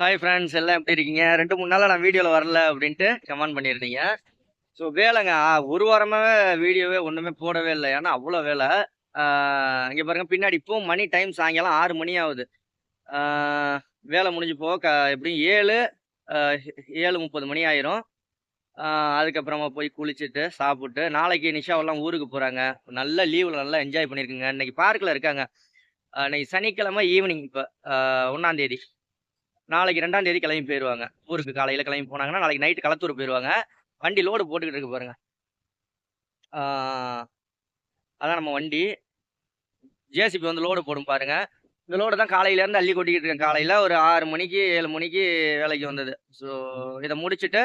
Hi friends எல்லாம் எப்படி இருக்கீங்க? ரெண்டு மூணு நாளாக நான் வீடியோவில் வரல அப்படின்ட்டு கமெண்ட் பண்ணியிருந்தீங்க. ஸோ வேலைங்க ஒரு வாரமாகவே வீடியோவே ஒன்றுமே போடவே இல்லை. ஏன்னா அவ்வளோ வேலை. இங்கே பாருங்க பின்னாடி இப்போ மணி டைம் சாயங்காலம் ஆறு மணி ஆகுது. வேலை முடிஞ்சு போக க எப்படியும் ஏழு ஏழு முப்பது மணி ஆயிரும். அதுக்கப்புறமா போய் குளிச்சுட்டு சாப்பிட்டு நாளைக்கு நிஷாவெல்லாம் ஊருக்கு போகிறாங்க நல்ல லீவில் நல்லா என்ஜாய் பண்ணியிருக்குங்க இன்னைக்கு பார்க்கில் இருக்காங்க. ஆ, இன்னைக்கு சனிக்கிழமை ஈவினிங் இப்போ ஒன்றாந்தேதி நாளைக்கு ரெண்டாம் தேதி கிளம்பி போயிடுவாங்க ஊருக்கு காலையில் கிளம்பி போனாங்கன்னா நாளைக்கு நைட்டு களத்தூர் போயிடுவாங்க வண்டி லோடு போட்டுக்கிட்டு இருக்கு பாருங்க. அதான் நம்ம வண்டி. ஜேசிபி வந்து லோடு போடும் பாருங்க. இந்த லோடு தான் காலையிலேருந்து அள்ளி கொட்டிக்கிட்டு இருக்கேன். காலையில் ஒரு ஆறு மணிக்கு ஏழு மணிக்கு வேலைக்கு வந்தது. ஸோ இதை முடிச்சுட்டு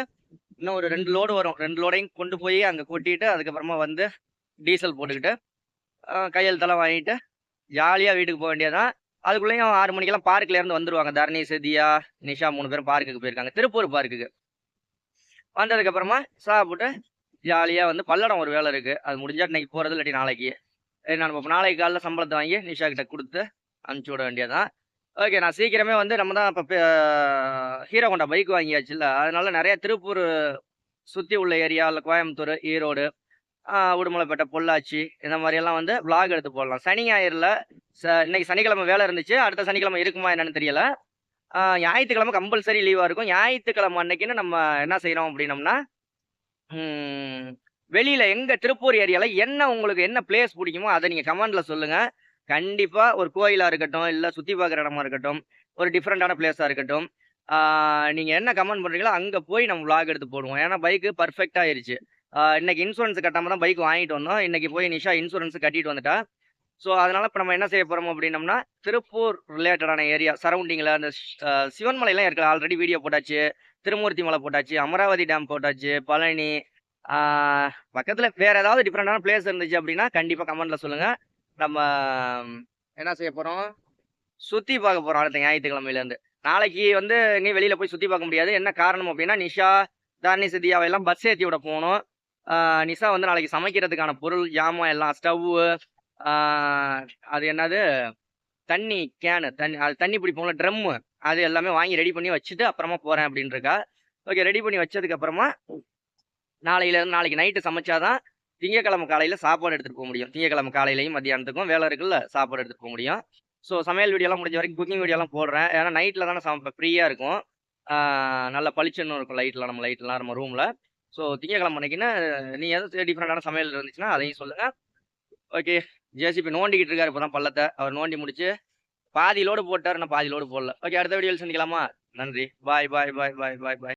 இன்னும் ஒரு ரெண்டு லோடு வரும். ரெண்டு லோடையும் கொண்டு போய் அங்கே கொட்டிட்டு அதுக்கப்புறமா வந்து டீசல் போட்டுக்கிட்டு கையெழுத்தெல்லாம் வாங்கிட்டு ஜாலியாக வீட்டுக்கு போக வேண்டியதான் அதுக்குள்ளேயும் ஆறு மணிக்கெல்லாம் பார்க்ல இருந்து வந்துருவாங்க. தரணி சதியா நிஷா மூணு பேரும் பார்க்குக்கு போயிருக்காங்க. திருப்பூர் பார்க்குக்கு வந்ததுக்கு அப்புறமா சாப்பிட்டு ஜாலியாக வந்து பல்லடம் ஒரு வேலை இருக்குது அது முடிஞ்சா இன்னைக்கு போறது இல்லாட்டி நாளைக்கு. சரி, நான் இப்போ நாளைக்கு காலைல சம்பளத்தை வாங்கி நிஷா கிட்ட கொடுத்து அனுப்பிச்சி விட வேண்டியதான் ஓகே நான் சீக்கிரமே வந்து நம்ம தான் இப்போ ஹீரோ கொண்டா பைக் வாங்கியாச்சுல்ல. அதனால நிறைய திருப்பூர் சுற்றி உள்ள ஏரியா இல்லை கோயம்புத்தூர் ஈரோடு உடுமலைப்பேட்டை பொள்ளாச்சி இந்த மாதிரியெல்லாம் வந்து விளாக் எடுத்து போடலாம். சனி ஞாயிறுல ச இன்னைக்கு சனிக்கிழமை வேலை இருந்துச்சு. அடுத்த சனிக்கிழமை இருக்குமா என்னன்னு தெரியல. ஞாயிற்றுக்கிழமை கம்பல்சரி லீவாக இருக்கும். ஞாயிற்றுக்கிழமை அன்னைக்குன்னு நம்ம என்ன செய்கிறோம் அப்படின்னம்னா வெளியில் எங்கே திருப்பூர் ஏரியாவில் என்ன உங்களுக்கு என்ன பிளேஸ் பிடிக்குமோ அதை நீங்கள் கமெண்டில் சொல்லுங்கள் கண்டிப்பாக ஒரு கோயிலாக இருக்கட்டும் இல்லை சுற்றி பார்க்குற இடமா இருக்கட்டும் ஒரு டிஃப்ரெண்ட்டான பிளேஸாக இருக்கட்டும் நீங்கள் என்ன கமெண்ட் பண்ணுறீங்களோ அங்கே போய் நம்ம விளாக் எடுத்து போடுவோம். ஏன்னா பைக்கு பர்ஃபெக்ட் ஆயிருச்சு. இன்னைக்கு இன்சூரன்ஸ் கட்டாம தான் பைக் வாங்கிட்டு வந்தோம். இன்னைக்கு போய் நிஷா இன்சூரன்ஸ் கட்டிட்டு வந்துட்டா. ஸோ அதனால இப்போ நம்ம என்ன செய்ய போறோம் அப்படின்னம்னா திருப்பூர் ரிலேட்டடான ஏரியா சரௌண்டிங்கில் அந்த ஷ்- சிவன்மலைலாம் இருக்கு. ஆல்ரெடி வீடியோ போட்டாச்சு. திருமூர்த்தி மலை போட்டாச்சு. அமராவதி டேம் போட்டாச்சு. பழனி பக்கத்தில் பக்கத்துல வேற ஏதாவது டிஃப்ரெண்டான பிளேஸ் இருந்துச்சு அப்படின்னா கண்டிப்பா கமெண்ட்ல சொல்லுங்க. நம்ம என்ன செய்ய போறோம்? சுத்தி பார்க்க போறோம். அடுத்த ஞாயிற்றுக்கிழமையில இருந்து நாளைக்கு வந்து நீ வெளியில போய் சுத்தி பார்க்க முடியாது. என்ன காரணம் அப்படின்னா நிஷா தாரணி சித்தியாவை எல்லாம் பஸ் ஏற்றி விட போகணும். நிஷா வந்து நாளைக்கு சமைக்கிறதுக்கான பொருள் ஜாமான் எல்லாம் ஸ்டவ்வு அது என்னது? தண்ணி கேனு தண்ணி அது தண்ணி பிடிப்போம்ல ட்ரம்மு அது எல்லாமே வாங்கி ரெடி பண்ணி வச்சுட்டு அப்புறமா போகிறேன் அப்படின்ட்டுருக்கா ஓகே ரெடி பண்ணி வச்சதுக்கப்புறமா நாளையிலேருந்து நாளைக்கு நைட்டு சமைச்சாதான் திங்கக்கிழமை காலையில் சாப்பாடு எடுத்துகிட்டு போக முடியும். திங்கக்கிழமை காலையிலையும் மத்தியானத்துக்கும் வேலை இருக்குல்ல சாப்பாடு எடுத்துகிட்டு போக முடியும். ஸோ சமையல் வீடியோலாம் முடிஞ்ச வரைக்கும் குக்கிங் வீடியோலாம் போடுறேன். ஏன்னா நைட்டில் தானே சமைப்பேன். ஃப்ரீயாக இருக்கும். நல்லா நல்ல பளிச்சுன்னு இருக்கும் லைட்லாம் நம்ம லைட்லாம் நம்ம ரூமில் ஸோ திங்கக்கிழமை அன்னைக்குன்னா நீ எதுவும் டிஃப்ரெண்டான சமையல் இருந்துச்சுன்னா அதையும் சொல்லுங்க. ஓகே ஜேசிபி நோண்டிக்கிட்டு இருக்காரு இப்போ தான் பள்ளத்தை. அவர் நோண்டி முடிச்சு பாதி லோடு போட்டார் நான் பாதி லோடு போடல. ஓகே அடுத்த வீடியோவில் சந்திக்கலாமா? நன்றி. பாய் பாய் பாய் பாய் பாய் பாய்